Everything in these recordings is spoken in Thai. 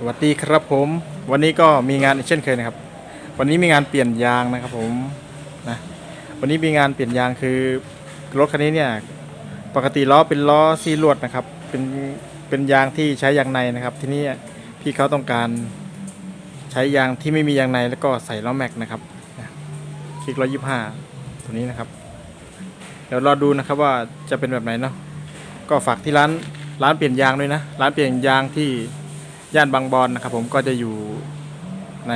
สวัสดีครับผม วันนี้ก็มีงานเช่นเคยนะครับ วันนี้มีงานเปลี่ยนยางนะครับผมนะวันนี้มีงานเปลี่ยนยางคือรถคันนี้เนี่ยปกติล้อเป็นล้อซีลวดนะครับ เป็นเป็นยางที่ใช้ยางในนะครับ ทีนี้พี่เขาต้องการใช้ยางที่ไม่มียางในแล้วก็ใส่ล้อแม็กนะครับคลิกร้อยยี่ห้าตัวนี้นะครับ เดี๋ยวรอดูนะครับว่าจะเป็นแบบไหนเนาะก็ฝากที่ร้านร้านเปลี่ยนยางด้วยนะ ร้านเปลี่ยนยางที่ ย่านบางบอนนะครับผมก็จะอยู่ใน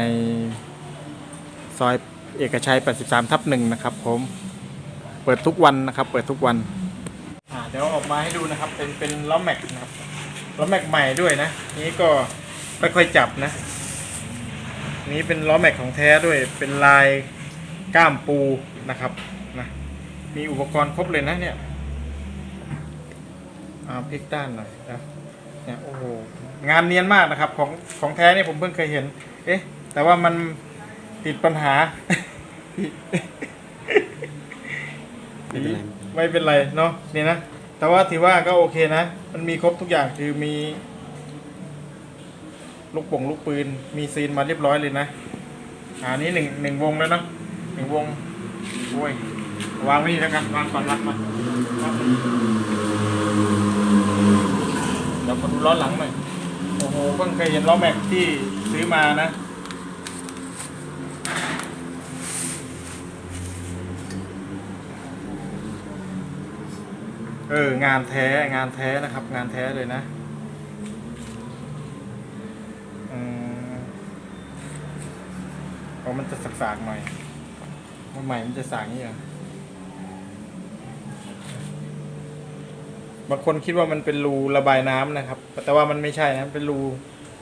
ซอยเอกชัย 83 ทับหนึ่งนะครับผมเปิดทุกวันนะครับ เปิดทุกวันเดี๋ยวออกมาให้ดูนะครับ เป็นเป็นล้อแม็กนะครับล้อแม็กใหม่ด้วยนะ นี้ก็ไม่ค่อยจับนะ นี้เป็นล้อแม็กของแท้ด้วย เป็นลายก้ามปูนะครับนะมีอุปกรณ์ครบเลยนะเนี่ยอาพลิกด้านหน่อยนะเนี่ยโอ้โห งานเนียนมากนะครับ ของของแท้นี่ผมเพิ่งเคยเห็น เอ๊ะ แต่ว่ามันติดปัญหา ไม่เป็นไร ไม่เป็นไรเนาะนี่นะ แต่ว่าถือว่าก็โอเคนะ มันมีครบทุกอย่างคือมี ลูกโป่งลูกปืน มีซีนมาเรียบร้อยเลยนะอ่านี่หนึ่งหนึ่งวงแล้วเนาะหนึ่งวงโอ้ยวางไว้นี่แล้วกันวางก่อนรักมาวางเดี๋ยวมาดูล้อหลังหน่อย โอ้โหเพิ่งเคยเห็นล้อแม็กที่ซื้อมานะ เอองานแท้งานแท้นะครับ งานแท้เลยนะอืมเพราะมันจะสากๆหน่อยมันใหม่มันจะสากนี่เหรอ บางคนคิดว่ามันเป็นรูระบายน้ำนะครับ แต่ว่ามันไม่ใช่นะเป็นรู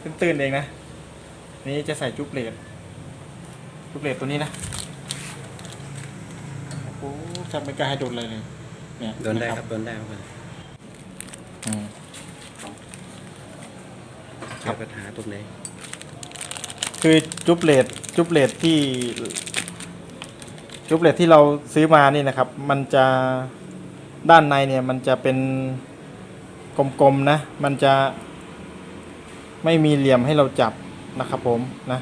ตื้นๆเองนะ นี่จะใส่จุ๊บเลดจุ๊บเลดตัวนี้นะโอ้โหจับไม่กล้าให้โดนเลยเลยเนี่ยโดนได้ะครับโดนได้ครับอืมคเจรัอบปัญหาตรงไหนคือจุ๊บเลดจุ๊บเลดที่ จุ๊บเลดที่เราซื้อมานี่นะครับ มันจะ ด้านในเนี่ยมันจะเป็นกลมๆนะ มันจะไม่มีเหลี่ยมให้เราจับนะครับผมนะ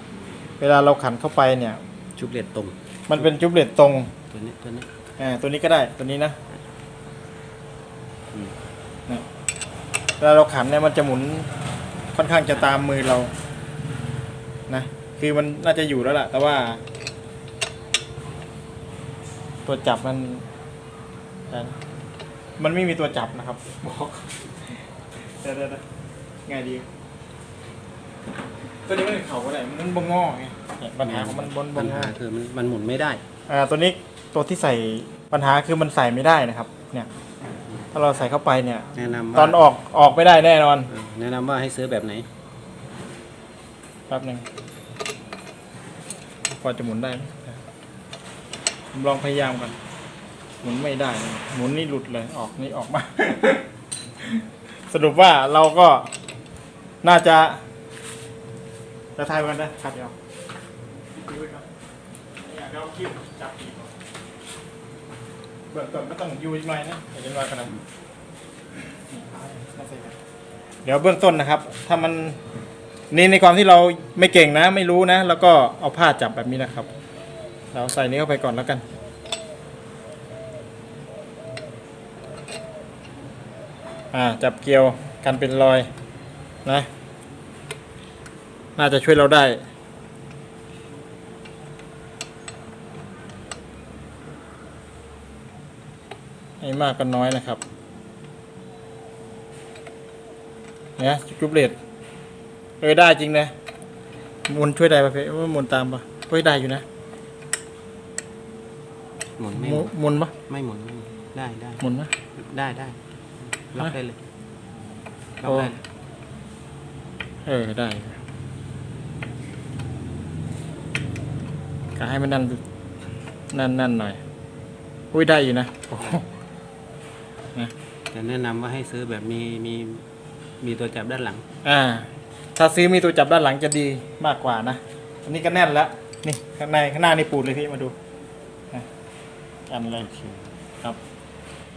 เวลาเราขันเข้าไปเนี่ย ชุบเล็ดตรง มันเป็นจุ๊บเลดตรง ตัวนี้ตัวนี้อ่าตัวนี้ก็ได้ตัวนี้นะอืมเนี่ยเวลาเราขันเนี่ยมันจะหมุนค่อนข้างจะตามมือเรานะคือมันน่าจะอยู่แล้วล่ะ แต่ว่า ตัวจับมันอะ มันไม่มีตัวจับนะครับบอกเดี๋ยวเดี๋ยวเดี๋ยวไงดี ตัวนี้มันเข่าอะไรมันบงงอไงเนี่ยปัญหาของมันบนบปังญงหาอคือมันมันหมุนไม่ได้ อ่าตัวนี้ตัวที่ใส่ปัญหาคือมันใส่ไม่ได้นะครับ เนี่ย ถ้าเราใส่เข้าไปเนี่ย แนะนำว่าตอนออกออกไม่ได้แน่นอนเออแนะนำว่าให้ซื้อแบบไหน แป๊บหนึ่งพอจะหมุนได้ไหมผมลองพยายามกัน หมุนไม่ได้เลยหมุนนี่หลุดเลยออกนี่ออกมา สรุปว่าเราก็น่าจะจะทายกันนะครับเดี๋ยวคิวไว้ครับเนี่ยเดี๋ยวคิวจับอีกเบื้องต้นก็ต้องอยูอีกหน่อยนะอย่าเป็นว่ากันนะน่าใส่กันเดี๋ยวเบื้องต้นนะครับ ถ้ามันนี่ในความที่เราไม่เก่งนะ ไม่รู้นะ แล้วก็เอาผ้าจับแบบนี้นะครับ เราใส่นี้เข้าไปก่อนแล้วกัน อ่าจับเกลียวกันเป็นรอยนะ น่าจะช่วยเราได้ให้มากก็น้อยนะครับเนี่ยจุบเลดเออได้จริงนะหมุนช่วยได้ปะเพว่าหมุนตามปะเฮ้ยได้อยู่นะหมุนหไม่มุหมุนนหมุนปะไม่หมุนไม่หมุนได้ได้หมุนปะได้ได้ ล็อกฮะได้เลยล็อกโอ้ได้เลยเออได้กะให้มันนั่นนั่นนั่นหน่อย อุ้ยได้อยู่นะโอ้โหแต่แนะนำว่าให้ซื้อแบบมีมีมีตัวจับด้านหลัง อ่า ถ้าซื้อมีตัวจับด้านหลังจะดีมากกว่านะ อันนี้ก็แน่นแล้ว นี่ข้างในข้างหน้านี่ปูดเลยพี่มาดูอะอันเลยครับ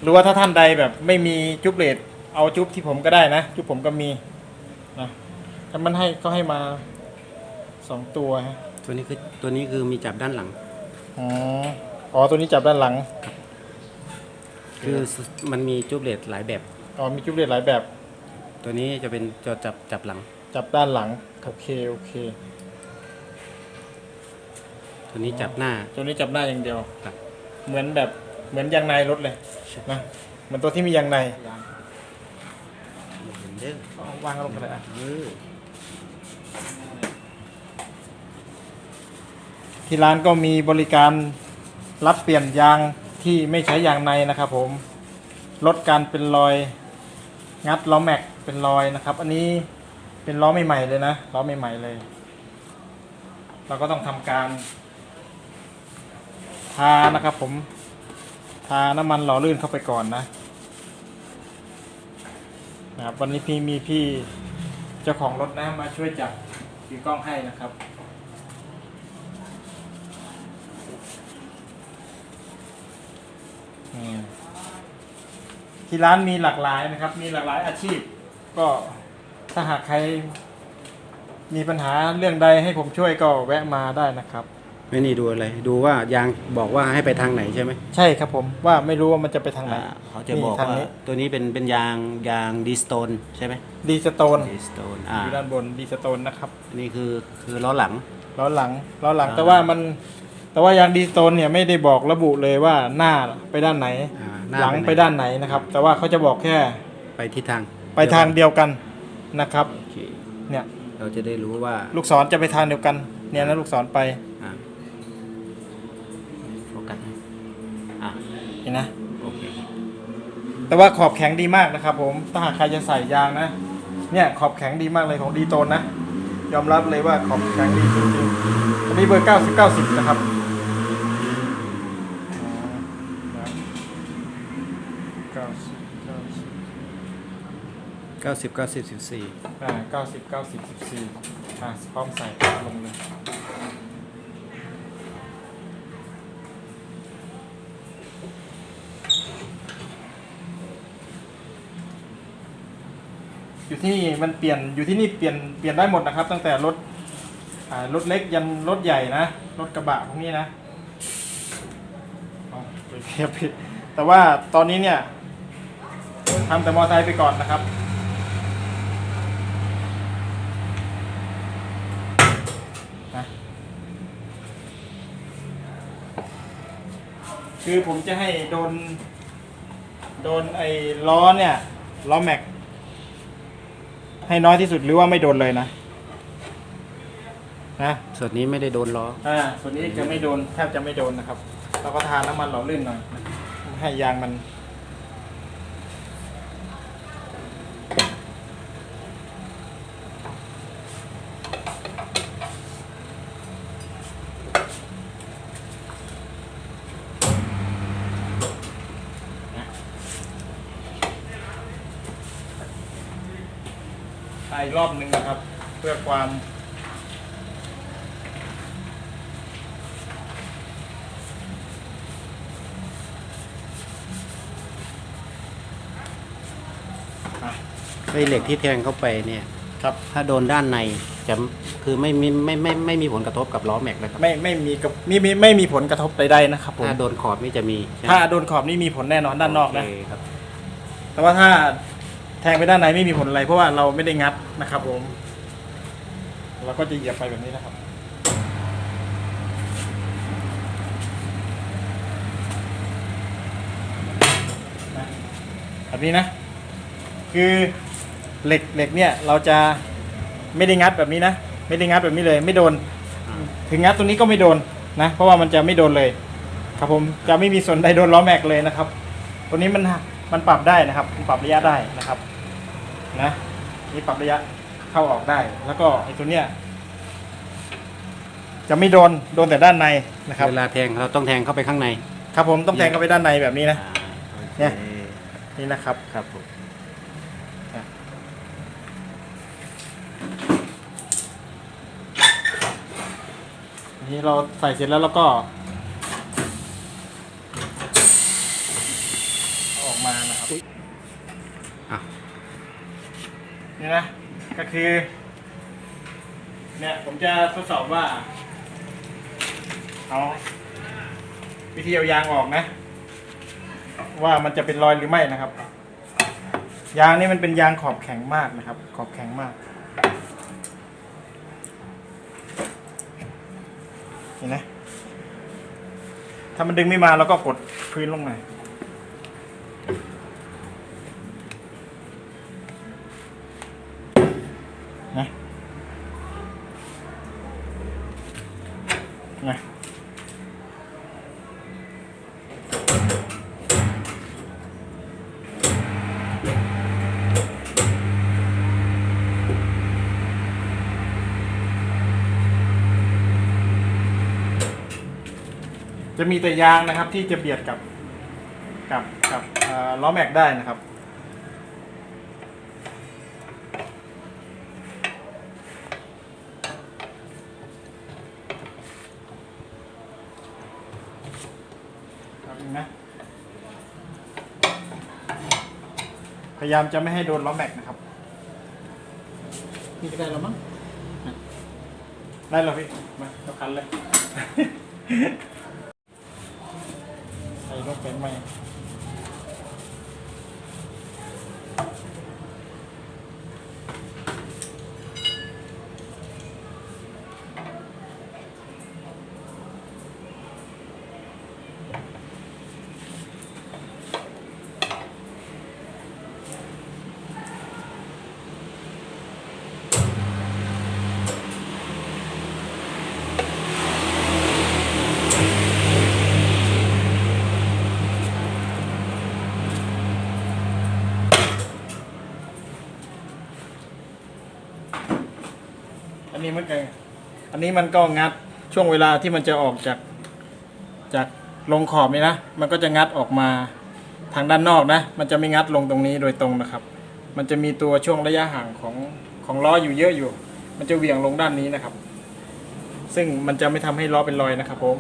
หรือว่าถ้าท่านใดแบบไม่มีจุ๊บเลดเอาจุ๊บที่ผมก็ได้นะ จุ๊บผมก็มีนะแต่มันให้เขาให้มาสองตัวฮะตัวนี้คือตัวนี้คือมีจับด้านหลัง อ๋ออ๋อตัวนี้จับด้านหลังคือมันมีจูบเลตหลายแบบ อ๋อมีจุดเด่นหลายแบบ ตัวนี้จะเป็นจะจับจับหลัง จับด้านหลังโอเคโอเค ตัวนี้จับหน้า ตัวนี้จับหน้าอย่างเดียวครับเหมือนแบบ เหมือนยางในรถเลยนะเหมือนตัวที่มียางในเห็นเด้อเอาวางลงกันเลยอะเออที่ร้านก็มีบริการรับเปลี่ยนยางที่ไม่ใช้ยางในนะครับ ผมลดการเป็นรอยงัดล้อแม็กเป็นรอยนะครับ อันนี้เป็นล้อใหม่ๆเลยนะล้อใหม่ๆเลย เราก็ต้องทำการทานะครับผม ทาน้ำมันหล่อลื่นเข้าไปก่อนนะนะครับวันนี้พี่มีพี่เจ้าของรถนะมาช่วยจับถือกล้องให้นะครับที่ร้านมีหลากหลายนะครับ มีหลากหลายอาชีพ ก็ถ้าหากใครมีปัญหาเรื่องใดให้ผมช่วยก็แวะมาได้นะครับ ไม่นี่ดูอะไร ดูว่ายางบอกว่าให้ไปทางไหนใช่ไหมใช่ครับผมว่าไม่รู้ว่ามันจะไปทางไหน อ่าเขาจะบอกนี่ทางว่านี้ ตัวนี้เป็นเป็นยางยางดีสโตนใช่ไหมดีสโตนดีสโตนอ่าอยู่ด้านบนดีสโตนนะครับอันนี้คือคือล้อหลัง ล้อหลังล้อหลังอ่า แต่ว่ามัน แต่ว่ายางดีสโตนเนี่ยไม่ได้บอกระบุเลยว่าหน้าไปด้านไหน อ่าน้าหลังไปด้านไหนนะครับ แต่ว่าเขาจะบอกแค่ไปทิศทางไปทางเดียวกันนะครับ โอเคเนี่ยเราจะได้รู้ว่า ลูกศรจะไปทางเดียวกัน เนี่ยนะลูกศรไป อ่าโฟกัสให้อ่า เห็นนะ โอเค แต่ว่าขอบแข็งดีมากนะครับ ผมถ้าหากใครจะใส่ยางนะ เนี่ยขอบแข็งดีมากเลยของดีโตนนะ ยอมรับเลยว่าขอบแข็งดีจริงๆอันนี้เบอร์90 90นะครับอ๋อ90เก้าสิบเก้าสิบสิบสี่90อ่า90 90 14อ่าพร้อมใส่ลงเลย อยู่ที่นี่มันเปลี่ยนอยู่ที่นี่เปลี่ยนเปลี่ยนได้หมดนะครับ ตั้งแต่รถรถเล็กยันรถใหญ่นะรถกระบะพวกนี้นะเทียบผิดแต่ว่าตอนนี้เนี่ยทำแต่มอเตอร์ไซค์ไปก่อนนะครับนะคือผมจะให้โดน โดนไอ้ล้อเนี่ยล้อแม็ก ให้น้อยที่สุดหรือว่าไม่โดนเลยนะนะส่วนนี้ไม่ได้โดนล้ออ่าส่วนนี้จะไม่โดนแทบจะไม่โดนนะครับ เราก็ทาน้ำมันหล่อลื่นหน่อยนะให้ยางมัน ไปอีกรอบห นึ่งนะครับ เพื่อความอะไอ้เหล็กที่แทงเข้าไปเนี่ยครับถ้าโดนด้านในจะคือไม่มีไม่ไม่ไม่ไม่มีผลกระทบกับล้อแม็กนะครับไม่ไม่มีกับมีมีไม่มีผลกระทบใดๆนะครับผมถ้าโดนขอบนี่จะมีใช่ไหมถ้าโดนขอบนี่มีผลแน่นอนด้านนอกนะโเคครับ แต่ว่าถ้า แทงไปด้านในไม่มีผลอะไร เพราะว่าเราไม่ได้งัดนะครับผม เราก็จะเหยียบไปแบบนี้นะครับ แบบนี้นะ คือเหล็กเหล็กเนี่ยเราจะไม่ได้งัดแบบนี้นะ ไม่ได้งัดแบบนี้เลย ไม่โดน ถึงงัดตรงนี้ก็ไม่โดนนะ เพราะว่ามันจะไม่โดนเลย ครับผม จะไม่มีส่วนใดโดนล้อแม็กเลยนะครับ ตัวนี้มัน มันปรับได้นะครับมันปรับระยะได้นะครับนะนี่ปรับระยะเข้าออกได้ แล้วก็ไอ้ตัวเนี้ยจะไม่โดนโดนแต่ด้านในนะครับ เวลาแทงเราต้องแทงเข้าไปข้างใน ครับผมต้องแทงเข้าไปด้านในแบบนี้นะอ่าโอคเนี่ย นี่นะครับครับผมอันนี้เราใส่เสร็จแล้วแล้วก็เอาออกมานะครับ อะ นี่นะก็คือเนี่ยผมจะทดสอบว่าเอาวิธีเอายางออกนะ ว่ามันจะเป็นรอยหรือไม่นะครับ ยางนี่มันเป็นยางขอบแข็งมากนะครับ ขอบแข็งมากเห็นไหมถ้ามันดึงไม่มาเราก็กดพื้นลงหน่อย นะจะมีแต่ยางนะครับที่จะเบียดกับกับกับล้อแม็กได้นะครับนึงนะ พยายามจะไม่ให้โดนล้อแม็กนะครับ นี่ก็ได้แล้วมั้งอะได้แล้วพี่ มาเอาคันเลย ใส่รถเป็นไหม นนี้มันไงอันนี้มันก็งัดช่วงเวลาที่มันจะออกจากจากลงขอบนี่นะ มันก็จะงัดออกมาทางด้านนอกนะ มันจะไม่งัดลงตรงนี้โดยตรงนะครับ มันจะมีตัวช่วงระยะห่างของของล้ออยู่เยอะอยู่ มันจะเหวี่ยงลงด้านนี้นะครับ ซึ่งมันจะไม่ทำให้ล้อเป็นรอยนะครับผม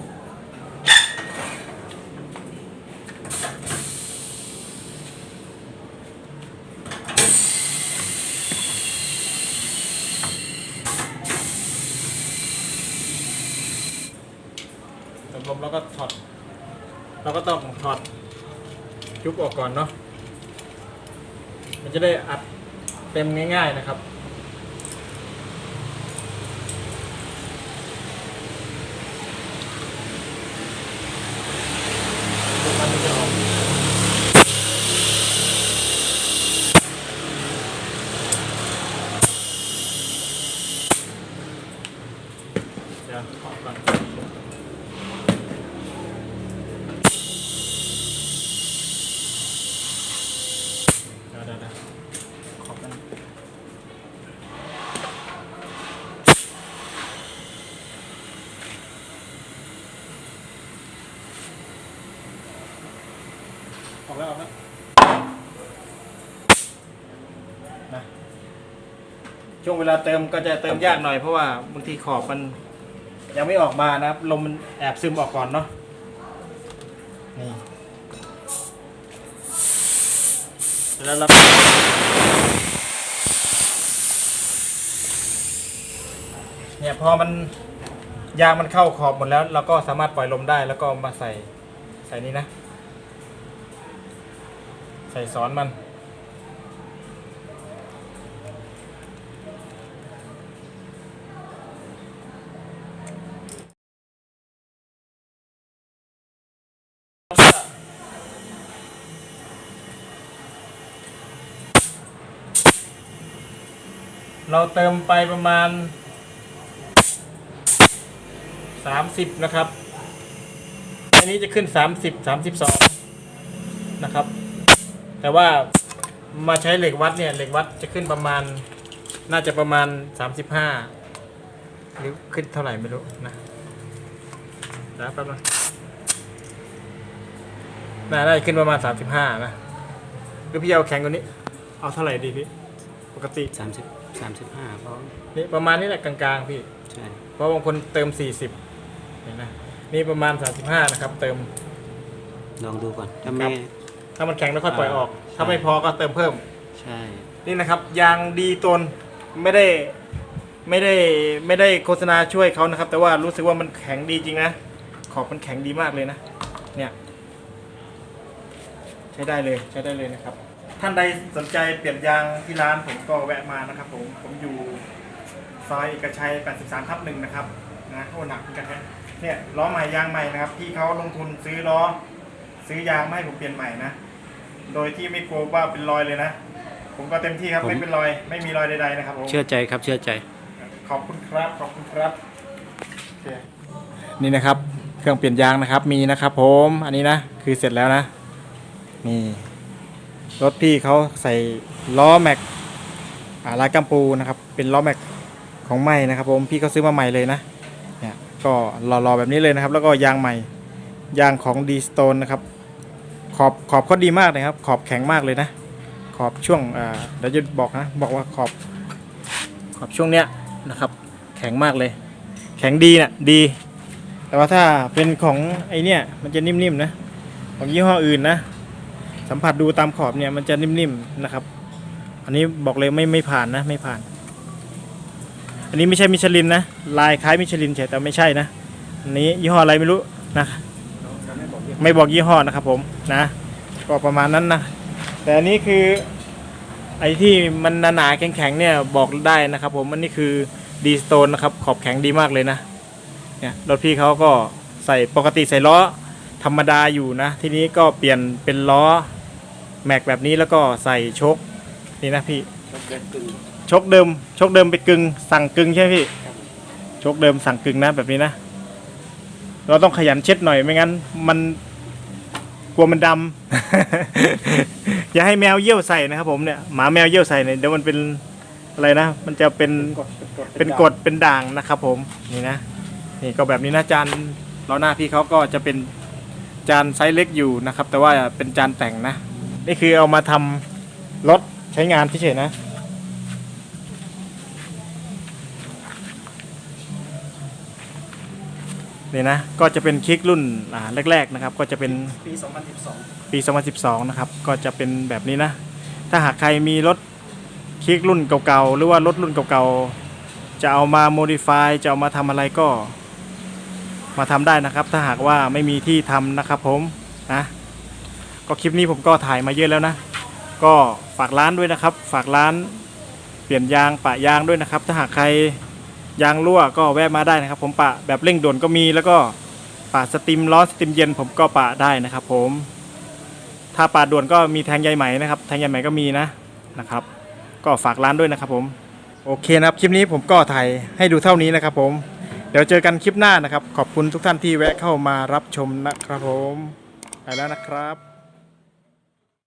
ลมแล้วก็ถอดเราก็ต้องถอดยุบออกก่อนเนาะมันจะได้อัดเต็มง่าย ๆนะครับเดี๋ยวขอก่อน เดี๋ยวเดี๋ยวเดี๋ยวขอบกันออกแล้วออกแล้วนะ ช่วงเวลาเติมก็จะเติมยากหน่อยเพราะว่าบางทีขอบมันยังไม่ออกมานะครับ ลมมันแอบซึมออกก่อนเนาะนี่แล้วเราเนี่ยพอมันยางมันเข้าขอบหมดแล้วเราก็สามารถปล่อยลมได้แล้วก็มาใส่ใส่นี้นะ ใส่ซ้อนมัน เราเติมไปประมาณ 30 นะครับ อันนี้จะขึ้น 30 32 นะครับ แต่ว่ามาใช้เหล็กวัดเนี่ย เหล็กวัดจะขึ้นประมาณ น่าจะประมาณ 35 หรือขึ้นเท่าไหร่ไม่รู้นะนะแป๊บนึงน่าได้ขึ้นประมาณ 35 นะหรือพี่เอาแข็งกว่านี้ เอาเท่าไหร่ดีพี่ ปกติสาม สิบสามสิบห้าเพราะนี่ประมาณนี้แหละกลางๆพี่ ใช่เพราะบางคนเติม 40เห็นไหมนี่ประมาณ 35 นะครับ เติม ลองดูก่อนถ้าครัไม่บถ้ามันแข็งแล้วค่อยปล่อยออก อ่า ถ้าไม่พอก็เติมเพิ่ม ใช่นี่นะครับยางดีตนไม่ได้ไม่ได้ไม่ได้โฆษณาช่วยเขานะครับ แต่ว่ารู้สึกว่ามันแข็งดีจริงนะขอบมันแข็งดีมากเลยนะ เนี่ย ใช้ได้เลยใช้ได้เลยนะครับ ท่านใดสนใจเปลี่ยนยางที่ร้านผมก็แวะมานะครับ ผมผมอยู่ซอยเอกชัย 83 ทับหนึ่งนะครับนะโอ้หนักเหมือนกันนะเนี่ยล้อใหม่ยางใหม่นะครับที่เขาลงทุนซื้อล้อซื้อยางมาให้ผมเปลี่ยนใหม่นะโดยที่ไม่กลัวว่าเป็นรอยเลยนะ ผมก็เต็มที่ครับผมไม่เป็นรอยไม่มีรอยใดๆนะครับผมเชื่อใจครับเชื่อใจขอบคุณครับขอบคุณครับโอเคนี่นะครับ เครื่องเปลี่ยนยางนะครับมีนะครับ ผมอันนี้นะคือเสร็จแล้วนะนี่ รถพี่เขาใส่ล้อแม็กลายกัมปูนะครับ เป็นล้อแม็กของใหม่นะครับผมพี่เขาซื้อมาใหม่เลยนะเนี่ยก็รอๆแบบนี้เลยนะครับ แล้วก็ยางใหม่ยางของดีสโตนนะครับ ขอบขอบเขาดีมากนะครับ ขอบแข็งมากเลยนะ ขอบช่วงเดี๋ยวจะบอกนะบอกว่าขอบขอบช่วงเนี้ยนะครับ แข็งมากเลย แข็งดีนะ่ะดี แต่ว่าถ้าเป็นของไอเนี้ยมันจะนิ่มๆนะของยี่ห้ออื่นนะ สัมผัสดูตามขอบเนี่ยมันจะนิ่มๆนะครับ อันนี้บอกเลยไม่ไม่ผ่านนะไม่ผ่าน อันนี้ไม่ใช่มิชลินนะลายคล้ายมิชลินเฉยแต่ไม่ใช่นะอันนี้ยี่ห้ออะไรไม่รู้นะไม่บอกยี่ห้อนะครับผมนะก็ประมาณนั้นนะแต่อันนี้คือไอ้ที่มันหนาๆแข็งๆเนี่ยบอกได้นะครับ ผมอันนี้คือดีสโตนนะครับขอบแข็งดีมากเลยนะเนี่ยรถพี่เขาก็ใส่ปกติใส่ล้อธรรมดาอยู่นะ ทีนี้ก็เปลี่ยนเป็นล้อ แม็กแบบนี้แล้วก็ใส่ชกนี่นะพี่ชกเดิมชกเดิมไปกึงสั่งกึงใช่ไหมพี่ชกเดิมสั่งกึงนะแบบนี้นะ เราต้องขยันเช็ดหน่อยไม่งั้น มันกลัวมันดำ อย่าให้แมวเยี่ยวใส่นะครับผมเนี่ยหมาแมวเยี่ยวใส่เนี่ยเดี๋ยวมันเป็นอะไรนะ มันจะเป็นเป็นกรดเป็นด่างนะครับผมนี่นะนี่ก็แบบนี้นะจานล้อหน้าพี่เขาก็จะเป็นจานไซส์เล็กอยู่นะครับ แต่ว่าเป็นจานแต่งนะ นี่คือเอามาทำรถใช้งานเฉยๆนะ นี่นะ ก็จะเป็นคลิกรุ่นอ่าแรกๆนะครับ ก็จะเป็นปี 2012 ปี 2012 นะครับ ก็จะเป็นแบบนี้นะ ถ้าหากใครมีรถคลิกรุ่นเก่าๆ หรือว่ารถรุ่นเก่าๆ จะเอามาโมดิฟายจะเอามาทำอะไรก็มาทำได้นะครับ ถ้าหากว่าไม่มีที่ทำนะครับผมนะ ก็คลิปนี้ผมก็ถ่ายมาเยอะแล้วนะ ก็ฝากร้านด้วยนะครับ ฝากร้านเปลี่ยนยางปะยางด้วยนะครับ ถ้าหากใครยางรั่วก็แวะมาได้นะครับ ผมปะแบบเร่งด่วนก็มีแล้วก็ปะสติมล้อสติมเย็นผมก็ปะได้นะครับ ผม ถ้าปาดด่วนก็มีแทงใยไหมนะครับแทงใยไหมก็มีนะนะครับ ก็ฝากร้านด้วยนะครับ ผมโอเคนะครับคลิปนี้ผมก็ถ่ายให้ดูเท่านี้นะครับ ผมเดี๋ยวเจอกันคลิปหน้านะครับ ขอบคุณทุกท่านที่แวะเข้ามารับชมนะครับผม ไปแล้วนะครับ